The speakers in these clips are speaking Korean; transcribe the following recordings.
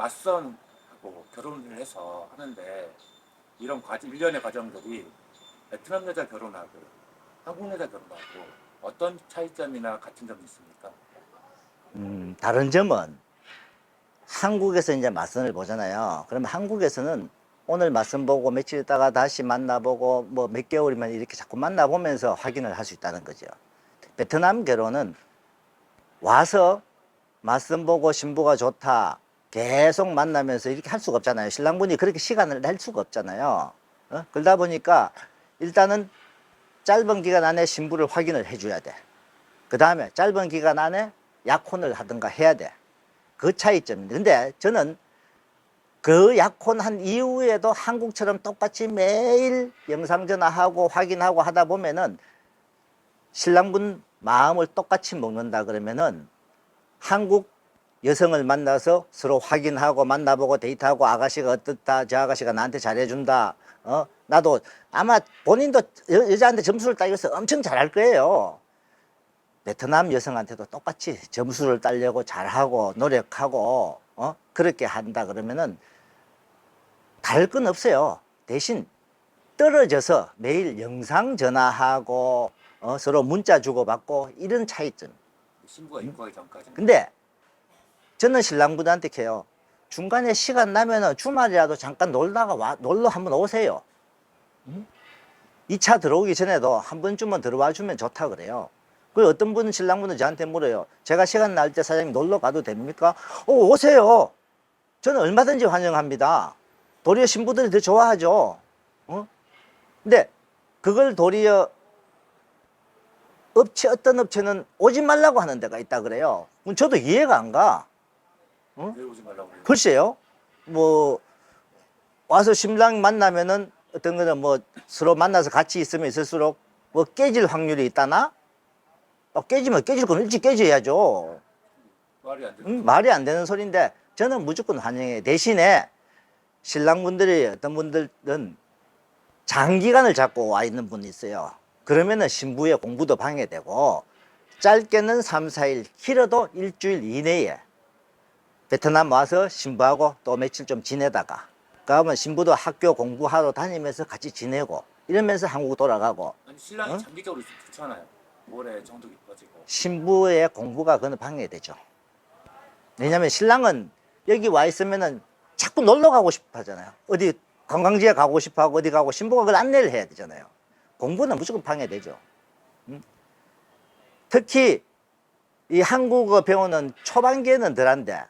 맞선하고 결혼을 해서 하는데 이런 과정, 일련의 과정들이 베트남 여자 결혼하고 한국 여자 결혼하고 어떤 차이점이나 같은 점이 있습니까? 음, 다른 점은 한국에서 이제 맞선을 보잖아요. 그러면 한국에서는 오늘 맞선 보고 며칠 있다가 다시 만나보고 뭐 몇 개월이면 이렇게 자꾸 만나보면서 확인을 할 수 있다는 거죠. 베트남 결혼은 와서 맞선 보고 신부가 좋다 계속 만나면서 이렇게 할 수가 없잖아요. 신랑분이 그렇게 시간을 낼 수가 없잖아요. 어? 그러다 보니까 일단은 짧은 기간 안에 신부를 확인을 해줘야 돼. 그 다음에 짧은 기간 안에 약혼을 하든가 해야 돼. 그 차이점입니다. 근데 저는 그 약혼한 이후에도 한국처럼 똑같이 매일 영상전화하고 확인하고 하다 보면은 신랑분 마음을 똑같이 먹는다 그러면은 한국 여성을 만나서 서로 확인하고 만나보고 데이트하고 아가씨가 어떻다 저 아가씨가 나한테 잘해준다 어? 나도 아마 본인도 여, 여자한테 점수를 따져서 엄청 잘할 거예요. 베트남 여성한테도 똑같이 점수를 따려고 잘하고 노력하고 어? 그렇게 한다 그러면은 다를 건 없어요. 대신 떨어져서 매일 영상 전화하고 어, 서로 문자 주고받고 이런 차이점. 신부가 입고하기 전까지는. 근데 저는 신랑분한테 해요. 중간에 시간 나면은 주말이라도 잠깐 놀다가 와, 놀러 한번 오세요. 응? 2차 들어오기 전에도 한 번쯤은 들어와 주면 좋다 그래요. 그 어떤 분은 신랑분은 저한테 물어요. 제가 시간 날 때 사장님 놀러 가도 됩니까? 어, 오세요. 저는 얼마든지 환영합니다. 도리어 신부들이 더 좋아하죠. 어? 근데 그걸 도리어 업체 어떤 업체는 오지 말라고 하는 데가 있다 그래요. 저도 이해가 안 가. 왜 오지 말라고 해요? 글쎄요. 뭐 와서 신랑 만나면은 어떤 거는 뭐 서로 만나서 같이 있으면 있을수록 뭐 깨질 확률이 있다나? 어, 깨지면 깨질 건 일찍 깨져야죠. 말이 안 되는 음, 말이 안 되는 소리인데 저는 무조건 환영해. 대신에 신랑분들이 어떤 분들은 장기간을 잡고 와 있는 분이 있어요. 그러면은 신부의 공부도 방해되고 짧게는 3, 4일, 길어도 일주일 이내에 베트남 와서 신부하고 또 며칠 좀 지내다가 그러면 신부도 학교 공부하러 다니면서 같이 지내고 이러면서 한국 돌아가고 아니 신랑이 어? 장기적으로 있으면 좋잖아요. 오래 정도 깊어지고 신부의 공부가 그는 방해되죠. 왜냐면 신랑은 여기 와 있으면은 자꾸 놀러 가고 싶어 하잖아요. 어디 관광지에 가고 싶어 하고 어디 가고 신부가 그걸 안내를 해야 되잖아요. 공부는 무조건 방해되죠. 음? 특히 이 한국어 배우는 초반기에는 덜한데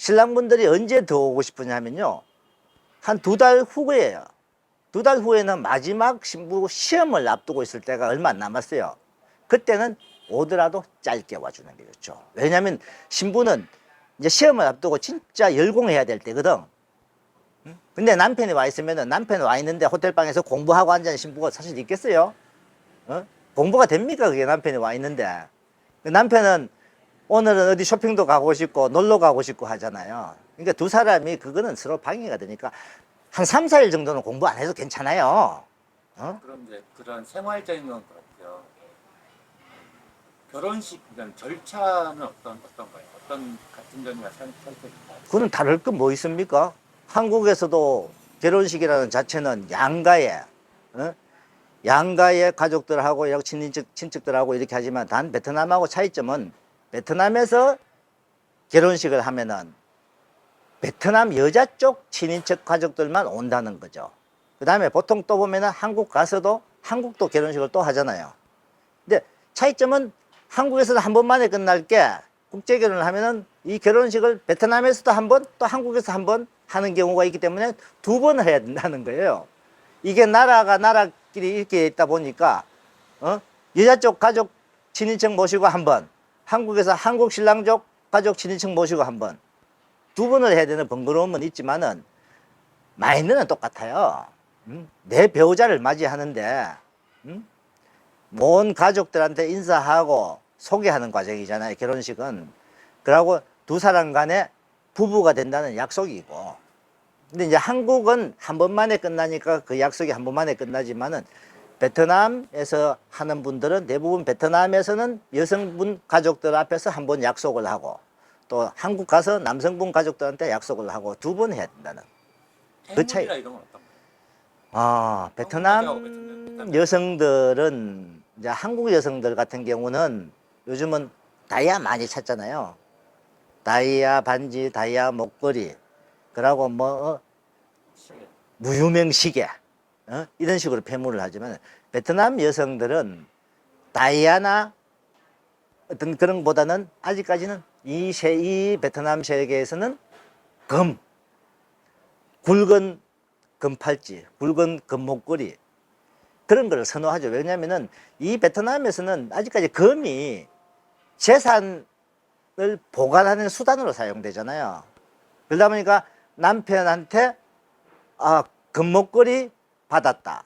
신랑분들이 언제 더 오고 싶으냐면요. 한 두 달 후에요. 두 달 후에는 마지막 신부 시험을 앞두고 있을 때가 얼마 안 남았어요. 그때는 오더라도 짧게 와주는 게 좋죠. 왜냐하면 신부는 이제 시험을 앞두고 진짜 열공해야 될 때거든. 응? 근데 남편이 와 있으면은 남편이 와 있는데 호텔방에서 공부하고 앉은 신부가 사실 있겠어요? 어? 공부가 됩니까? 그게 남편이 와 있는데. 그 남편은 오늘은 어디 쇼핑도 가고 싶고 놀러 가고 싶고 하잖아요. 그러니까 두 사람이 그거는 서로 방해가 되니까 한 3, 4일 정도는 공부 안 해도 괜찮아요. 어? 그럼 이제 그런 생활적인 건 그렇고요. 결혼식 그냥 절차는 어떤 어떤가요? 어떤 같은 점이나 살- 살펴볼까요? 그거는 다를 건 뭐 있습니까? 한국에서도 결혼식이라는 자체는 양가에 어? 양가의 가족들하고 친인척 친척들하고 이렇게 하지만 단 베트남하고 차이점은 베트남에서 결혼식을 하면은 베트남 여자 쪽 친인척 가족들만 온다는 거죠. 그 다음에 보통 또 보면은 한국 가서도 한국도 결혼식을 또 하잖아요. 근데 차이점은 한국에서도 한 번만에 끝날 게 국제 결혼을 하면은 이 결혼식을 베트남에서도 한 번 또 한국에서 한 번 하는 경우가 있기 때문에 두 번을 해야 된다는 거예요. 이게 나라가 나라끼리 이렇게 있다 보니까 어? 여자 쪽 가족 친인척 모시고 한 번, 한국에서 한국 신랑 쪽 가족 친인척 모시고 한 번, 두 번을 해야 되는 번거로움은 있지만은 마인드는 똑같아요. 음? 내 배우자를 맞이하는데 음? 온 가족들한테 인사하고 소개하는 과정이잖아요. 결혼식은. 그러고 두 사람 간에 부부가 된다는 약속이고. 근데 이제 한국은 한 번만에 끝나니까 그 약속이 한 번만에 끝나지만은 베트남에서 하는 분들은 대부분 베트남에서는 여성분 가족들 앞에서 한 번 약속을 하고 또 한국 가서 남성분 가족들한테 약속을 하고 두 번 해야 된다는. 그 차이. 아, 베트남. 여성들은 이제 한국 여성들 같은 경우는 요즘은 다이아 많이 찾잖아요. 다이아 반지, 다이아 목걸이, 그러고 뭐 어. 무유명 시계 어? 이런 식으로 폐물을 하지만 베트남 여성들은 다이아나 어떤 그런 것보다는 아직까지는 이, 세, 이 베트남 세계에서는 금, 굵은 금팔찌, 굵은 금목걸이 그런 걸 선호하죠. 왜냐하면은 이 베트남에서는 아직까지 금이 재산을 보관하는 수단으로 사용되잖아요. 그러다 보니까 남편한테 아, 금목걸이 받았다.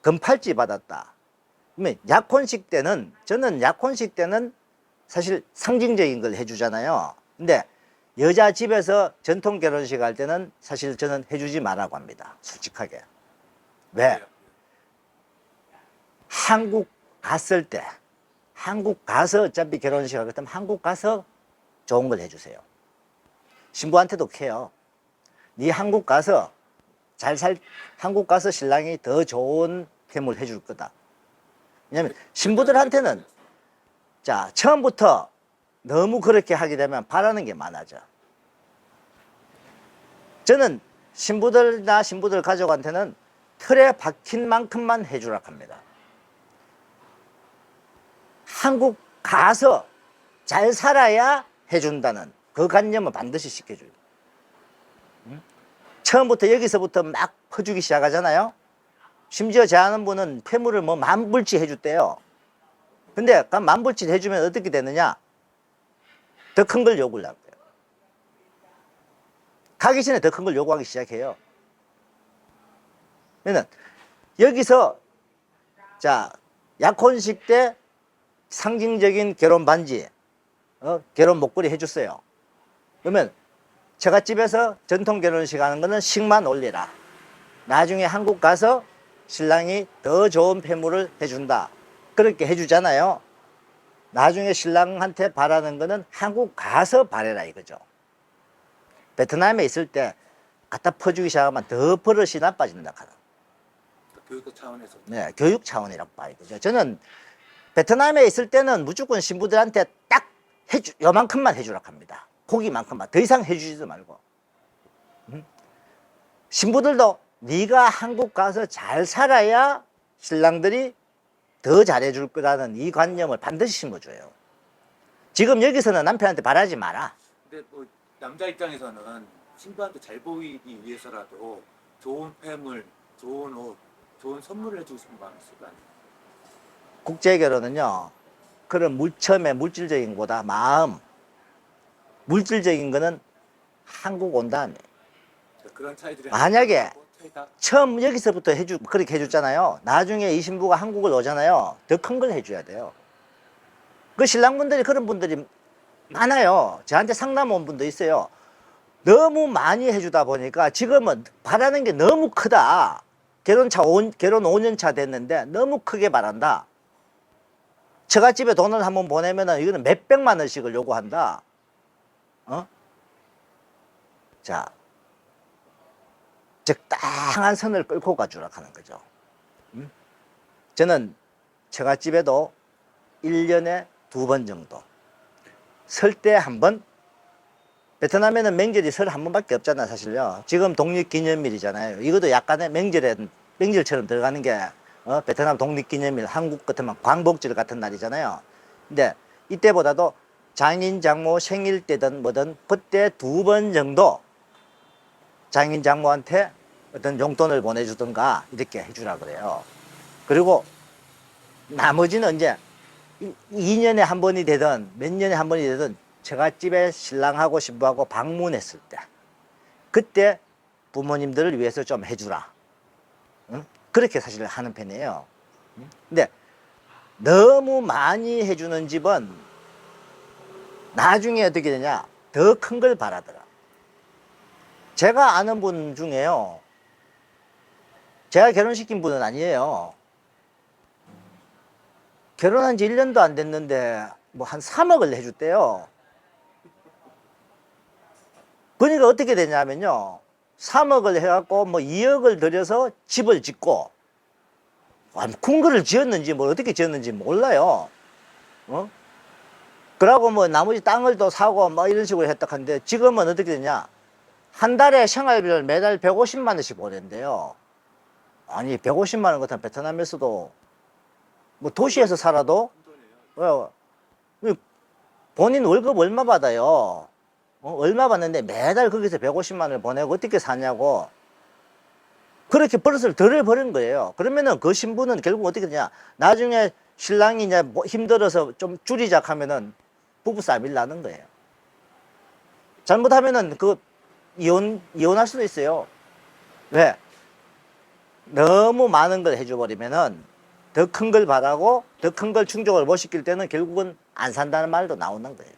금팔찌 받았다. 그러면 약혼식 때는 저는 약혼식 때는 사실 상징적인 걸 해주잖아요. 근데 여자 집에서 전통 결혼식 할 때는 사실 저는 해주지 말라고 합니다. 솔직하게. 왜? 한국 갔을 때, 한국 가서 어차피 결혼식 할 거면 한국 가서 좋은 걸 해주세요. 신부한테도 해요. 네 한국 가서 잘 살, 한국 가서 신랑이 더 좋은 템을 해줄 거다. 왜냐면 신부들한테는 자, 처음부터 너무 그렇게 하게 되면 바라는 게 많아져. 저는 신부들이나 신부들 가족한테는 틀에 박힌 만큼만 해주라 합니다. 한국 가서 잘 살아야 해준다는 그 관념을 반드시 시켜줘요. 응? 처음부터 여기서부터 막 퍼주기 시작하잖아요. 심지어 제 아는 분은 폐물을 뭐 만불치 해줬대요. 근데 그 만불치 해주면 어떻게 되느냐? 더 큰 걸 요구를 하고요. 가기 전에 더 큰 걸 요구하기 시작해요. 그러면 여기서 자 약혼식 때 상징적인 결혼 반지, 어, 결혼 목걸이 해줬어요. 그러면 제가 집에서 전통 결혼식 하는 거는 식만 올리라. 나중에 한국 가서 신랑이 더 좋은 폐물을 해준다. 그렇게 해주잖아요. 나중에 신랑한테 바라는 거는 한국 가서 바래라 이거죠. 베트남에 있을 때 갖다 퍼주기 시작하면 더 버릇이 나빠진다. 교육 차원에서 네, 교육 차원이라고 봐요. 그죠? 저는 베트남에 있을 때는 무조건 신부들한테 딱 해주, 요만큼만 해주라 합니다. 고기만큼만. 더 이상 해주지도 말고. 음? 신부들도 네가 한국 가서 잘 살아야 신랑들이 더 잘해줄 거라는 이 관념을 반드시 심어줘요. 지금 여기서는 남편한테 바라지 마라. 근데 뭐 남자 입장에서는 신부한테 잘 보이기 위해서라도 좋은 폐물, 좋은 옷, 좋은 선물을 해주고 싶은 마음이 있을 거 아니에요. 국제 결혼은요 그런 물첨의 물질적인 거다 마음 물질적인 거는 한국 온 다음에 그런 차이들이 만약에. 처음 여기서부터 해주 그렇게 해줬잖아요. 나중에 이 신부가 한국을 오잖아요. 더 큰 걸 해줘야 돼요. 그 신랑분들이 그런 분들이 많아요. 저한테 상담 온 분도 있어요. 너무 많이 해주다 보니까 지금은 바라는 게 너무 크다. 결혼차 오, 결혼 5년 차 됐는데 너무 크게 바란다. 처갓집에 돈을 한번 보내면은 이거는 몇 백만 원씩을 요구한다. 어? 자, 적당한 선을 끌고 가주라 하는 거죠. 음? 저는 처갓집에도 1년에 두 번 정도. 설 때 한 번, 베트남에는 명절이 설 한 번밖에 없잖아, 사실요. 지금 독립기념일이잖아요. 이것도 약간의 명절에, 명절처럼 들어가는 게 어, 베트남 독립기념일, 한국 같으면 광복절 같은 날이잖아요. 근데 이때보다도 장인, 장모 생일 때든 뭐든 그때 두 번 정도 장인, 장모한테 어떤 용돈을 보내주든가 이렇게 해주라 그래요. 그리고 나머지는 이제 2년에 한 번이 되든 몇 년에 한 번이 되든 제가 집에 신랑하고 신부하고 방문했을 때 그때 부모님들을 위해서 좀 해주라. 응? 그렇게 사실 하는 편이에요. 근데 너무 많이 해주는 집은 나중에 어떻게 되냐 더 큰 걸 바라더라. 제가 아는 분 중에요. 제가 결혼시킨 분은 아니에요. 결혼한 지 1년도 안 됐는데 뭐 한 3억을 해줬대요. 그러니까 어떻게 되냐면요. 3억을 해갖고 뭐 2억을 들여서 집을 짓고, 아, 궁궐을 지었는지 뭐 어떻게 지었는지 몰라요. 어? 그러고 뭐 나머지 땅을 또 사고 뭐 이런 식으로 했다 한데 지금은 어떻게 되냐. 한 달에 생활비를 매달 150만 원씩 보낸대요. 아니 150만 원 같은 베트남에서도 뭐 도시에서 살아도 어, 이 본인 월급 얼마 받아요? 어, 얼마 받는데 매달 거기서 150만 원을 보내고 어떻게 사냐고 그렇게 버릇을 들여버린 거예요. 그러면은 그 신부는 결국 어떻게 되냐? 나중에 신랑이 이제 뭐 힘들어서 좀 줄이자 하면은 부부싸움이 나는 거예요. 잘못하면은 그 이혼 이혼할 수도 있어요. 왜? 너무 많은 걸 해줘버리면은 더 큰 걸 바라고 더 큰 걸 충족을 못 시킬 때는 결국은 안 산다는 말도 나오는 거예요.